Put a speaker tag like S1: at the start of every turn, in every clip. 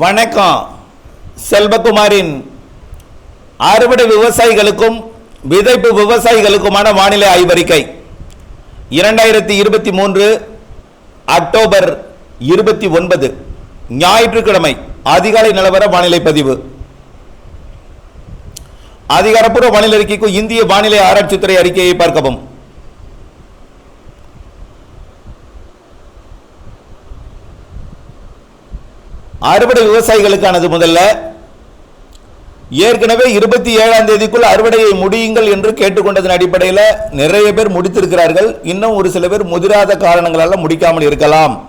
S1: வணக்கம். செல்வகுமாரின் அறுவடை விவசாயிகளுக்கும் விதைப்பு விவசாயிகளுக்குமான வானிலை ஆய்வறிக்கை. இரண்டாயிரத்தி இருபத்தி மூன்று அக்டோபர் இருபத்தி ஒன்பது ஞாயிற்றுக்கிழமை அதிகாலை நிலவர வானிலை பதிவு. அதிகாரப்பூர்வ வானிலை அறிக்கைக்கு இந்திய வானிலை ஆராய்ச்சித்துறை அறிக்கையை பார்க்கவும். அறுவடை விவசாயிகளுக்கானது முதல்ல. ஏற்கனவே இருபத்தி ஏழாம் தேதிக்குள் அறுவடையை முடியுங்கள் என்று கேட்டுக்கொண்டதன் அடிப்படையில் நிறைய பேர் முடித்திருக்கிறார்கள். இன்னும் ஒரு சில பேர் முதிராத காரணங்களால் முடிக்காமல் இருக்கலாம்.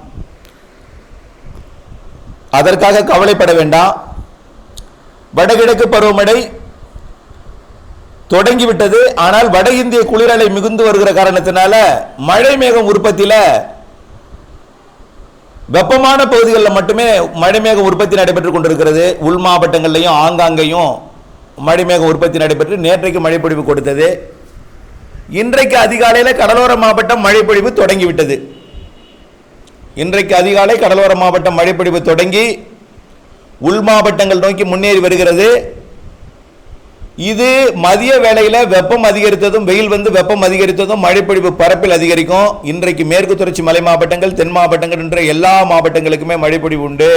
S1: அதற்காக கவலைப்பட வேண்டாம். வடகிழக்கு பருவமழை தொடங்கிவிட்டது. ஆனால் வட இந்திய குளிரலை மிகுந்து வருகிற காரணத்தினால மழை மேகம் உற்பத்தியில வெப்பமான பகுதிகளில் மட்டுமே மழைமேக உற்பத்தி நடைபெற்றுக் கொண்டிருக்கிறது. உள் மாவட்டங்கள்லையும் ஆங்காங்கேயும் மழைமேக உற்பத்தி நடைபெற்று நேற்றைக்கு மழைப்பொழிவு கொடுத்தது. இன்றைக்கு அதிகாலையில் கடலோர மாவட்டம் மழைப்பொழிவு தொடங்கிவிட்டது. இன்றைக்கு அதிகாலை கடலோர மாவட்டம் மழைப்பொழிவு தொடங்கி உள் மாவட்டங்கள் நோக்கி முன்னேறி வருகிறது. இது மதிய வேளையில் வெப்பம் அதிகரித்ததும் வெயில் வந்து வெப்பம் அதிகரித்ததும் மழைப்பொழிவு பரப்பில் அதிகரிக்கும். இன்றைக்கு மேற்கு தொடர்ச்சி மலை மாவட்டங்கள் தென் மாவட்டங்கள் என்ற எல்லா மாவட்டங்களுக்குமே மழைப்பொழிவு உண்டு.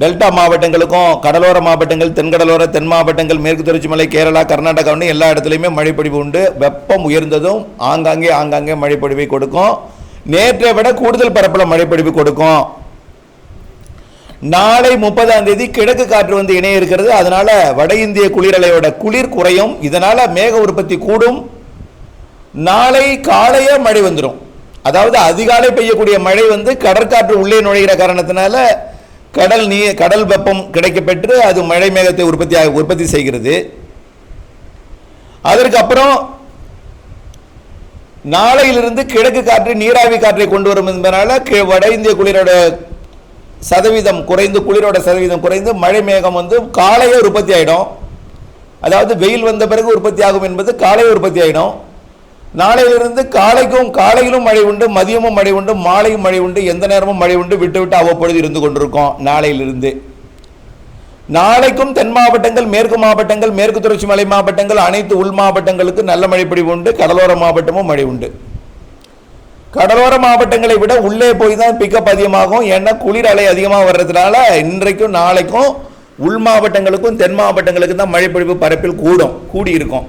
S1: டெல்டா மாவட்டங்களுக்கும் கடலோர மாவட்டங்கள் தென்கடலோர தென் மாவட்டங்கள் மேற்கு தொடர்ச்சி மலை கேரளா கர்நாடகான்னு எல்லா இடத்துலையுமே மழைப்பொழிவு உண்டு. வெப்பம் உயர்ந்ததும் ஆங்காங்கே ஆங்காங்கே மழைப்பொழிவை கொடுக்கும். நேற்றை விட கூடுதல் பரப்பில் மழைப்பொழிவு கொடுக்கும். நாளை முப்பதாம் தேதி கிழக்கு காற்று வந்து இணைய இருக்கிறது. அதனால வட இந்திய குளிரலையோட குளிர் குறையும். இதனால மேக உற்பத்தி கூடும். நாளை காலையே மழை வந்துடும் அதாவது அதிகாலை பெய்யக்கூடிய மழை வந்து கடற்காற்று உள்ளே நுழைகிற காரணத்தினால கடல் நீ கடல் வெப்பம் கிடைக்கப்பெற்று அது மழை மேகத்தை உற்பத்தி உற்பத்தி செய்கிறது. அதற்கு அப்புறம் நாளையிலிருந்து கிழக்கு காற்று நீராவி காற்றை கொண்டு வரும் என்பதனால வட இந்திய குளிரோட சதவீதம் குறைந்து குளிரோட சதவீதம் குறைந்து மழை மேகம் வந்து காலையே உற்பத்தி ஆகிடும் அதாவது வெயில் வந்த பிறகு உற்பத்தி ஆகும் என்பது காலையே உற்பத்தி ஆகிடும் நாளையிலிருந்து காலைக்கும் காலையிலும் மழை உண்டு மதியமும் மழை உண்டு மாலையும் மழை உண்டு எந்த நேரமும் மழை உண்டு விட்டு விட்டு அவ்வப்பொழுது இருந்து கொண்டிருக்கும் நாளையிலிருந்து. நாளைக்கும் தென் மாவட்டங்கள் மேற்கு மாவட்டங்கள் மேற்கு தொடர்ச்சி மலை மாவட்டங்கள் அனைத்து உள் மாவட்டங்களுக்கு நல்ல மழைப்பொழிவு உண்டு கடலோர மாவட்டமும் மழை உண்டு. கடலோர மாவட்டங்களை விட உள்ளே போய் தான் பிக்கப் அதிகமாகும். ஏன்னா குளிர் அலை அதிகமாக வர்றதுனால இன்றைக்கும் நாளைக்கும் உள் மாவட்டங்களுக்கும் தென் மாவட்டங்களுக்கும் தான் மழைப்பொழிவு பரப்பில் கூடும் கூடி இருக்கும்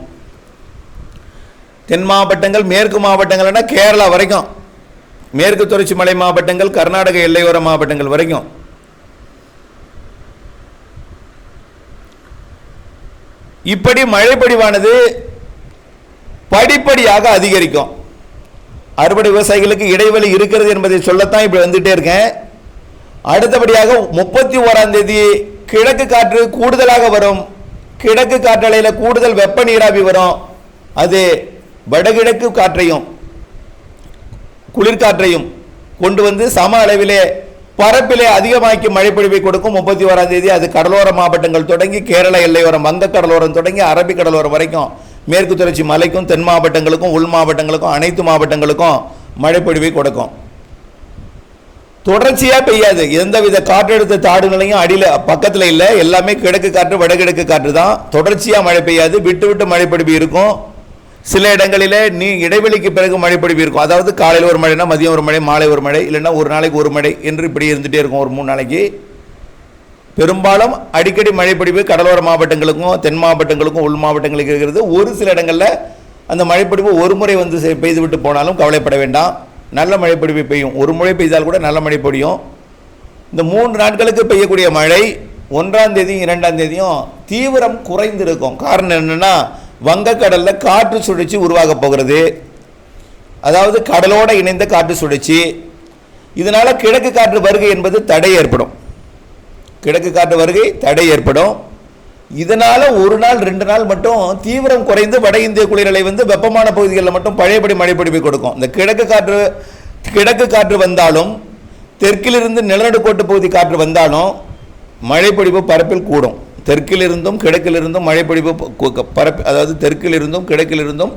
S1: தென் மாவட்டங்கள் மேற்கு மாவட்டங்கள்னா கேரளா வரைக்கும். மேற்கு தொடர்ச்சி மலை மாவட்டங்கள் கர்நாடக எல்லையோர மாவட்டங்கள் வரைக்கும். இப்படி மழைப்பொழிவானது படிப்படியாக அதிகரிக்கும். அறுவடை விவசாயிகளுக்கு இடைவெளி இருக்கிறது என்பதை சொல்லத்தான் இப்படி வந்துட்டே இருக்கேன். அடுத்தபடியாக முப்பத்தி ஓராம் தேதி கிழக்கு காற்று கூடுதலாக வரும். கிழக்கு காற்றலையில் கூடுதல் வெப்ப நீராவி வரும். அது வடகிழக்கு காற்றையும் குளிர்காற்றையும் கொண்டு வந்து சம அளவிலே பரப்பிலே அதிகமாக்கி மழைப்பொழிவை கொடுக்கும் முப்பத்தி ஓராம் தேதி. அது கடலோர மாவட்டங்கள் தொடங்கி கேரள எல்லையோரம் வங்க கடலோரம் தொடங்கி அரபிக் கடலோரம் வரைக்கும் மேற்கு தொடர்ச்சி மலைக்கும் தென் மாவட்டங்களுக்கும் உள் மாவட்டங்களுக்கும் அனைத்து மாவட்டங்களுக்கும் மழைப்பொழிவை கொடுக்கும். தொடர்ச்சியாக பெய்யாது. எந்தவித காற்றழுத்த தாடு நிலையும் அடியில் பக்கத்தில் இல்லை. எல்லாமே கிழக்கு காற்று வடகிழக்கு காற்று தான். தொடர்ச்சியாக மழை பெய்யாது. விட்டு விட்டு மழைப்பொழிவு இருக்கும். சில இடங்களில் நீ இடைவெளிக்கு பிறகு மழைப்பொழிவு இருக்கும். அதாவது காலையில் ஒரு மழைனா மதியம் ஒரு மழை மாலை ஒரு மழை இல்லைன்னா ஒரு நாளைக்கு ஒரு மழை என்று இப்படி இருந்துகிட்டே இருக்கும் ஒரு மூணு நாளைக்கு. பெரும்பாலும் அடிக்கடி மழைப்பொழிவு கடலோர மாவட்டங்களுக்கும் தென் மாவட்டங்களுக்கும் உள் மாவட்டங்களுக்கு இருக்கிறது. ஒரு சில இடங்களில் அந்த மழைப்பிடிப்பு ஒரு முறை வந்து பெய்துவிட்டு போனாலும் கவலைப்பட வேண்டாம். நல்ல மழைப்பிடிப்பு பெய்யும். ஒரு முறை பெய்தால் கூட நல்ல மழை பொழியும் இந்த மூன்று நாட்களுக்கு பெய்யக்கூடிய மழை ஒன்றாம் தேதியும் இரண்டாம் தேதியும் தீவிரம் குறைந்திருக்கும். காரணம் என்னென்னா வங்கக்கடலில் காற்று சுழற்சி உருவாக போகிறது. அதாவது கடலோடு இணைந்த காற்று சுழற்சி. இதனால் கிழக்கு காற்று வருகை என்பது தடை ஏற்படும். கிழக்கு காற்று வருகை தடை ஏற்படும். இதனால் ஒரு நாள் ரெண்டு நாள் மட்டும் தீவிரம் குறைந்து வட இந்திய குளிரலை வந்து வெப்பமான பகுதிகளில் மட்டும் பழையபடி மழைப்பொழிவை கொடுக்கும். இந்த கிழக்கு காற்று கிழக்கு காற்று வந்தாலும் தெற்கிலிருந்து நிலநடுக்கோட்டு பகுதி காற்று வந்தாலும் மழைப்பொழிவு பரப்பில் கூடும். தெற்கிலிருந்தும் கிழக்கிலிருந்தும் மழைப்பொழிவு பரப்பு அதாவது தெற்கிலிருந்தும் கிழக்கிலிருந்தும்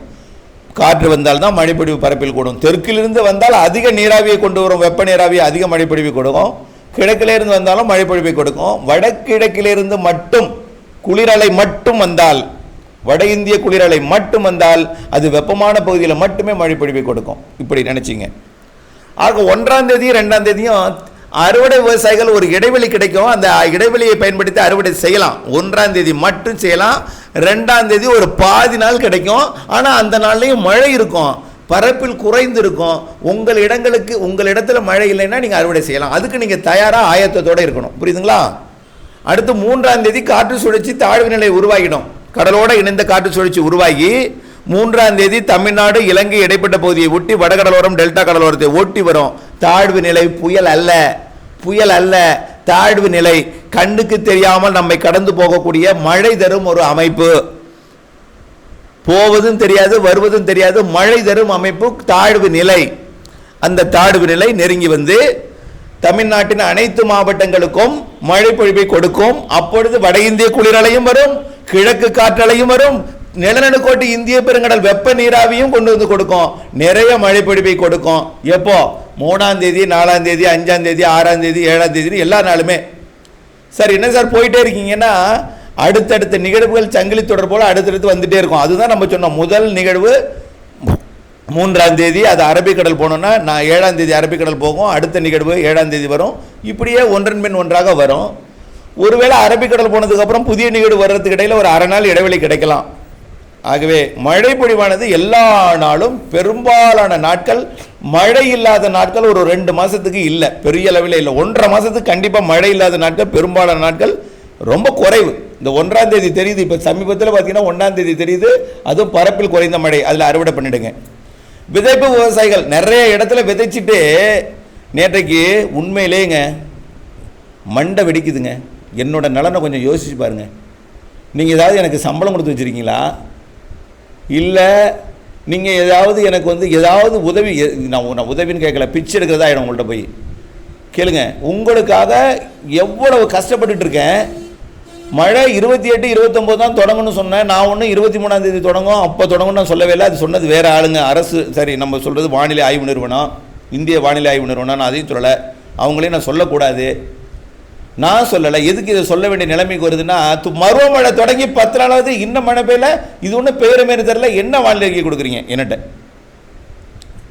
S1: காற்று வந்தால்தான் மழைப்பொழிவு பரப்பில் கூடும். தெற்கிலிருந்து வந்தால் அதிக நீராவியை கொண்டு வரும் வெப்ப நீராவி அதிக மழைப்பொழிவு கொடுக்கும். கிழக்கிலிருந்து வந்தாலும் மழை பொழிவை கொடுக்கும். வடகிழக்கிலிருந்து மட்டும் குளிரலை மட்டும் வந்தால் வட இந்திய குளிரலை மட்டும் வந்தால் அது வெப்பமான பகுதியில் மட்டுமே மழை பொழிவை கொடுக்கும். இப்படி நினச்சிங்க. ஆக ஒன்றாம் தேதியும் ரெண்டாம் தேதியும் அறுவடை விவசாயிகள் ஒரு இடைவெளி கிடைக்கும். அந்த இடைவெளியை பயன்படுத்தி அறுவடை செய்யலாம். ஒன்றாம் தேதி மட்டும் செய்யலாம். ரெண்டாம் தேதி ஒரு பாதி நாள் கிடைக்கும். ஆனால் அந்த நாள்லையும் மழை இருக்கும். பரப்பில் குறைந்து இருக்கும் உங்கள் இடங்களுக்கு உங்கள் இடத்துல மழை இல்லைன்னா நீங்கள் அறுவடை செய்யலாம். அதுக்கு நீங்கள் தயாராக ஆயத்தத்தோடு இருக்கணும். புரியுதுங்களா? அடுத்து மூன்றாம் தேதி காற்று சுழற்சி தாழ்வு நிலை உருவாகிடும். கடலோடு இணைந்த காற்று சுழற்சி உருவாகி மூன்றாம் தேதி தமிழ்நாடு இலங்கை இடைப்பட்ட பகுதியை ஒட்டி வடகடலோரம் டெல்டா கடலோரத்தை ஒட்டி வரும். தாழ்வு நிலை புயல் அல்ல. புயல் அல்ல. தாழ்வு நிலை கண்ணுக்கு தெரியாமல் நம்மை கடந்து போகக்கூடிய மழை தரும் ஒரு அமைப்பு. போவதும் தெரியாது வருவதும் தெரியாது மழை தரும் அமைப்பு தாழ்வு நிலை. அந்த தாழ்வு நிலை நெருங்கி வந்து தமிழ்நாட்டின் அனைத்து மாவட்டங்களுக்கும் மழை பொழிவை கொடுக்கும். அப்பொழுது வட இந்திய குளிரலையும் வரும் கிழக்கு காற்றலையும் வரும். நிலநடுக்கோட்டு இந்திய பெருங்கடல் வெப்ப நீராவியும் கொண்டு வந்து கொடுக்கும். நிறைய மழை பொழிவை கொடுக்கும். எப்போ? மூணாம் தேதி நாலாம் தேதி அஞ்சாம் தேதி ஆறாம் தேதி ஏழாம் தேதி எல்லா நாளுமே. சார் என்ன சார் போயிட்டே இருக்கீங்கன்னா அடுத்தடுத்த நிகழ்வுகள் சங்கிலி தொடர் போல அடுத்தடுத்து வந்துட்டே இருக்கும். அதுதான் நம்ம சொன்னோம். முதல் நிகழ்வு மூன்றாம் தேதி அது அரபிக்கடல் போனோம்னா நான் ஏழாம் தேதி அரபிக்கடல் போகும். அடுத்த நிகழ்வு ஏழாம் தேதி வரும். இப்படியே ஒன்றன் பின் ஒன்றாக வரும். ஒருவேளை அரபிக்கடல் போனதுக்கப்புறம் புதிய நிகழ்வு வர்றதுக்கு இடையில் ஒரு அரை நாள் இடைவெளி கிடைக்கலாம். ஆகவே மழை பொழிவானது எல்லா நாளும் பெரும்பாலான நாட்கள் மழை இல்லாத நாட்கள் ஒரு ரெண்டு மாதத்துக்கு இல்லை. பெரிய அளவில் இல்லை. ஒன்றரை மாதத்துக்கு கண்டிப்பாக மழை இல்லாத நாட்கள் பெரும்பாலான நாட்கள் ரொம்ப குறைவு. இந்த ஒன்றாம் தேதி தெரியுது இப்போ சமீபத்தில் பார்த்தீங்கன்னா ஒன்றாம் தேதி தெரியுது அதுவும் பரப்பில் குறைந்த மழை அதில் அறுவடை பண்ணிடுங்க. விதைப்பு விவசாயிகள் நிறைய இடத்துல விதைச்சிட்டு நேற்றைக்கு உண்மையிலேங்க மண்டை வெடிக்குதுங்க. என்னோட நலனை கொஞ்சம் யோசிச்சு பாருங்கள் நீங்கள் ஏதாவது எனக்கு சம்பளம் கொடுத்து வச்சுருக்கீங்களா? இல்லை நீங்கள் ஏதாவது எனக்கு வந்து ஏதாவது உதவி நான் நான் உதவின்னு கேட்கல பிச்சு எடுக்கிறதா ஆகிடும் உங்கள்கிட்ட போய். கேளுங்க உங்களுக்காக எவ்வளவு கஷ்டப்பட்டுட்டு இருக்கேன் மழை இருபத்தி எட்டு இருபத்தொம்போது தான் தொடங்கணும்னு சொன்னேன். நான் ஒன்றும் இருபத்தி மூணாம் தேதி தொடங்கும். அப்போ தொடங்கணும்னு நான் சொல்லவே இல்லை. அது சொன்னது வேறு ஆளுங்க. அரசு சரி நம்ம சொல்கிறது வானிலை ஆய்வு நிறுவனம் இந்திய வானிலை ஆய்வு நிறுவனம். நான் அதையும் சொல்லலை. அவங்களையும் நான் சொல்லக்கூடாது. நான் சொல்லலை. எதுக்கு இதை சொல்ல வேண்டிய நிலைமைக்கு வருதுன்னா து- தொடங்கி பத்து நாளாவது இன்னும் மழை பெய்யல. இது ஒன்றும் பெய்கிற மாரி தெரில என்ன வானிலை அறிக்கை கொடுக்குறீங்க என்னட்ட?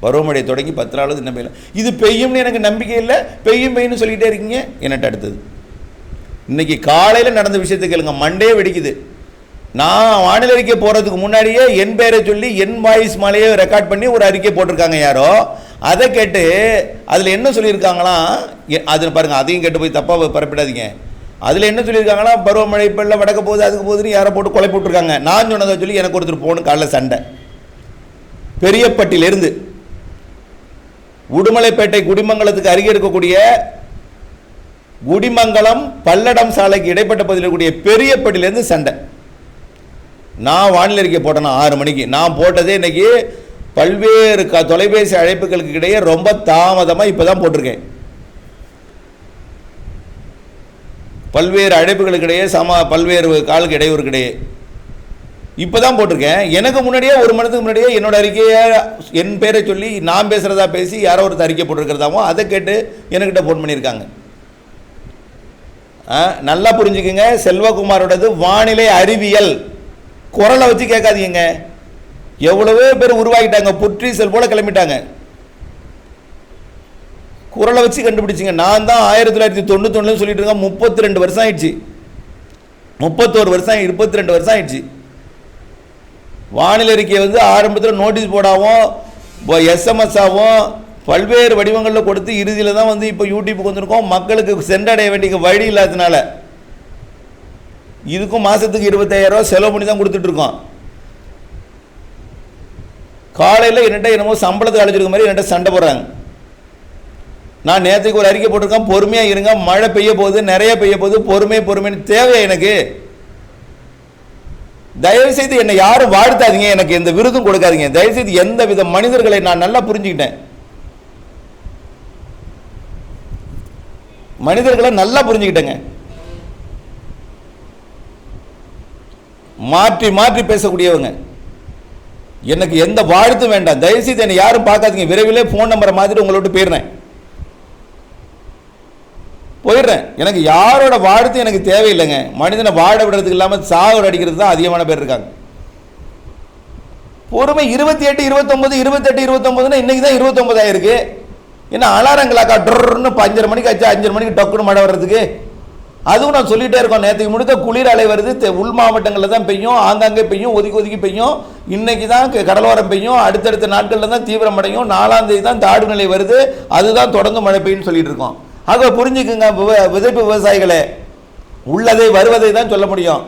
S1: பருவமழை தொடங்கி பத்து நாளாவது இன்னும் பெய்யல இது பெய்யும்னு எனக்கு நம்பிக்கை இல்லை. பெய்யும் பெய்யும்னு சொல்லிக்கிட்டே இருக்கீங்க. என்னட்ட அடுத்தது? இன்னைக்கு காலையில் நடந்த விஷயத்தை கேளுங்க. மண்டே வெடிக்குது. நான் வானிலை அறிக்கை போகிறதுக்கு முன்னாடியே என் பேரை சொல்லி என் வாய்ஸ் மலையை ரெக்கார்ட் பண்ணி ஒரு அறிக்கை போட்டிருக்காங்க யாரோ. அதை கேட்டு அதில் என்ன சொல்லியிருக்காங்களாம் எ- பாருங்கள் பாருங்க அதையும் கேட்டு போய் தப்பாக பரப்பிடாதீங்க அதில் என்ன சொல்லியிருக்காங்களாம் பருவமழை இப்போ வடக்க போகுது அதுக்கு போகுதுன்னு யாரை போட்டு கொலை போட்டிருக்காங்க. நான் சொன்னதை சொல்லி எனக்கு ஒருத்தர் போகணும் காலைல சண்டை. பெரியப்பட்டிலிருந்து உடுமலைப்பேட்டை குடிமங்கலத்துக்கு அருகே இருக்கக்கூடிய குடிமங்கலம் பல்லடம் சாலைக்கு இடைப்பட்ட பகுதியில் இருக்கக்கூடிய பெரியப்பட்டியிலேருந்து சண்டை. நான் வானிலை அறிக்கை போட்டேன்? ஆறு மணிக்கு. நான் போட்டதே இன்னைக்கு பல்வேறு க தொலைபேசி அழைப்புகளுக்கு இடையே ரொம்ப தாமதமாக இப்போ தான் போட்டிருக்கேன். பல்வேறு அழைப்புகளுக்கு இடையே சம பல்வேறு காலுக்கு இடையூறுக்கு இடையே. இப்போ தான் போட்டிருக்கேன். எனக்கு முன்னாடியே ஒரு மணத்துக்கு முன்னாடியே என்னோட அறிக்கையை என் பேரை சொல்லி நான் பேசுகிறதா பேசி யாரோ ஒருத்தர் அறிக்கை போட்டிருக்கிறதாவும் அதை கேட்டு என்கிட்ட ஃபோன் பண்ணியிருக்காங்க. நல்லா புரிஞ்சுக்குங்க. செல்வகுமாரோடது வானிலை அறிவியல். குரலை வச்சு கேட்காதீங்க எவ்வளவோ பேர் உருவாக்கிட்டாங்க புற்றீசல் போல கிளம்பிட்டாங்க. குரலை வச்சு கண்டுபிடிச்சிங்க. நான் தான் ஆயிரத்தி தொள்ளாயிரத்தி தொண்ணூத்தொன்னு சொல்லிட்டு இருக்கேன். முப்பத்தி ரெண்டு வருஷம் ஆயிடுச்சு. முப்பத்தோரு வருஷம் இருபத்தி ரெண்டு வருஷம் ஆயிடுச்சு. வானிலை அறிக்கையை வந்து ஆரம்பத்தில் நோட்டீஸ் போடாவும் எஸ்எம்எஸ் ஆகும் பல்வேறு வடிவங்களில் கொடுத்து இறுதியில் தான் வந்து இப்போ யூடியூப்புக்கு வந்திருக்கோம். மக்களுக்கு சென்றடைய வேண்டிய வழி இல்லாததுனால இதுக்கும் மாதத்துக்கு இருபத்தாயிரம் ரூபா செலவு பண்ணி தான் கொடுத்துட்ருக்கோம் காலையில் என்னட்ட என்னமோ சம்பளத்துக்கு அழைச்சிருக்க மாதிரி என்கிட்ட சண்டை போடுறாங்க. நான் நேற்றுக்கு ஒரு அறிக்கை போட்டிருக்கேன். பொறுமையாக இருங்க. மழை பெய்ய போகுது நிறைய பெய்ய போகுது. பொறுமை பொறுமைன்னு தேவையா எனக்கு? தயவு செய்து என்னை யாரும் வாழ்த்தாதீங்க. எனக்கு எந்த விருதும் கொடுக்காதீங்க. தயவு செய்து எந்த வித மனிதர்களை நான் நல்லா புரிஞ்சுக்கிட்டேன். மனிதர்களை நல்லா புரிஞ்சுக்கிட்டேங்க. மாற்றி மாற்றி பேசக்கூடியவங்க. எனக்கு எந்த வாழ்த்தும் வேண்டாம். தயவு செய்து என்னை யாரும் பார்க்காதீங்க. விரைவிலே ஃபோன் நம்பரை மாதிரி உங்களோட போயிடுறேன். போயிடுறேன். எனக்கு யாரோட வாழ்த்து எனக்கு தேவையில்லைங்க. மனிதனை வாழ விடுறதுக்கு இல்லாமல் சாகோட அடிக்கிறது தான் அதிகமான பேர் இருக்காங்க. பொறுமை இருபத்தி எட்டு இருபத்தொம்பது இருபத்தெட்டு இருபத்தொம்பதுன்னா இன்னைக்கு தான் இருபத்தொம்பதாயிருக்கு என்ன அலாரங்களாக்கா டொர்னு இப்போ அஞ்சரை மணிக்கு ஆச்சு அஞ்சரை மணிக்கு டொக்குன்னு மழை வர்றதுக்கு. அதுவும் நான் சொல்லிகிட்டே இருக்கோம் நேற்றுக்கு முழுக்க குளிர் அலை வருது தெ- உள் மாவட்டங்களில் தான் பெய்யும் ஆங்காங்கே பெய்யும் ஒதுக்கி ஒதுக்கி பெய்யும். இன்னைக்கு தான் க- கடலோரம் பெய்யும் அடுத்தடுத்த நாட்களில் தான் தீவிரமடையும் நாலாம் தேதி தான் தாடு நிலை வருது அதுதான் தொடர்ந்து மழை பெய்யும்னு சொல்லிட்டு இருக்கோம். ஆக புரிஞ்சுக்குங்க விவ- விதைப்பு விவசாயிகளே. உள்ளதை வருவதை தான் சொல்ல முடியும்.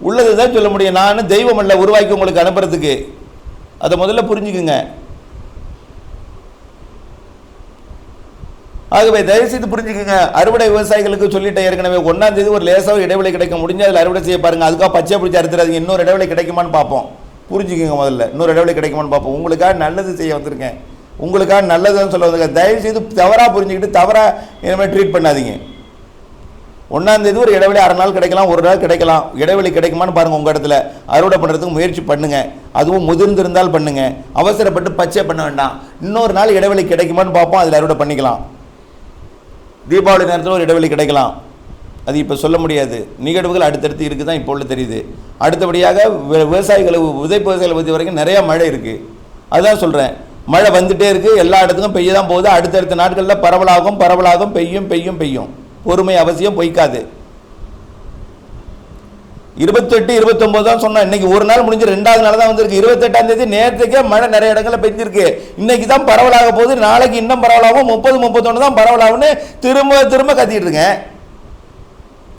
S1: உள்ளதை தான் சொல்ல முடியும். நான் தெய்வம் அல்ல உருவாக்கி உங்களுக்கு அனுப்புறதுக்கு. அதை முதல்ல புரிஞ்சுக்குங்க. ஆகவே தயவுசெய்து புரிஞ்சுக்கங்க. அறுவடை விவசாயிகளுக்கு சொல்லிட்டேன். ஏற்கனவே ஒன்றாம் தேதி ஒரு லேசாக இடைவெளி கிடைக்க முடிஞ்சு அதில் அறுவடை செய்ய பாருங்க. அதுக்காக பச்சை பிடிச்சி அறுத்துறாதீங்க இன்னொரு இடைவெளி கிடைக்குமான்னு பார்ப்போம். புரிஞ்சுக்கோங்க முதல்ல. இன்னொரு இடைவெளி கிடைக்குமான்னு பார்ப்போம். உங்களுக்காக நல்லது செய்ய வந்திருக்கேன். உங்களுக்காக நல்லதுன்னு சொல்ல வந்திருக்கேன். தயவுசெய்து தவறாக புரிஞ்சுக்கிட்டு தவறாக இனிமேல் ட்ரீட் பண்ணாதீங்க. ஒன்றாம் தேதி ஒரு இடைவெளி அரை நாள் கிடைக்கலாம் ஒரு நாள் கிடைக்கலாம். இடைவெளி கிடைக்குமான்னு பாருங்கள் உங்கள் இடத்துல. அறுவடை பண்ணுறதுக்கு முயற்சி பண்ணுங்கள் அதுவும் முதிர்ந்திருந்தால் பண்ணுங்கள் அவசரப்பட்டு பச்சை பண்ண வேண்டாம். இன்னொரு நாள் இடைவெளி கிடைக்குமான்னு பார்ப்போம். அதில் அறுவடை பண்ணிக்கலாம். தீபாவளி நேரத்தில் ஒரு இடைவெளி கிடைக்கலாம். அது இப்போ சொல்ல முடியாது. நிகழ்வுகள் அடுத்தடுத்து இருக்குது தான் இப்போ உள்ள தெரியுது. அடுத்தபடியாக வி- விவசாயிகளை விதைப்பு விவசாயிகளை பொறுத்த வரைக்கும் நிறையா மழை இருக்குது அதுதான் சொல்கிறேன் மழை வந்துட்டே இருக்குது எல்லா இடத்துக்கும் பெய்ய தான் போகுது. அடுத்தடுத்த நாட்களில் பரவலாகும் பரவலாகும் பெய்யும் பெய்யும் பெய்யும். பொறுமை அவசியம் பொய்க்காது. இருபத்தெட்டு இருபத்தொம்போது தான் சொன்னோம் இன்னைக்கு ஒரு நாள் முடிஞ்சு ரெண்டாவது நாள் தான் வந்திருக்கு. இருபத்தெட்டாம் தேதி நேரத்துக்கே மழை நிறைய இடங்களில் பெஞ்சிருக்கு. இன்னைக்கு தான் பரவலாக போகுது. நாளைக்கு இன்னும் பரவலாகும் முப்பது முப்பத்தொன்று தான் பரவலாகும்னு திரும்ப திரும்ப கத்திட்டு இருக்கேன்.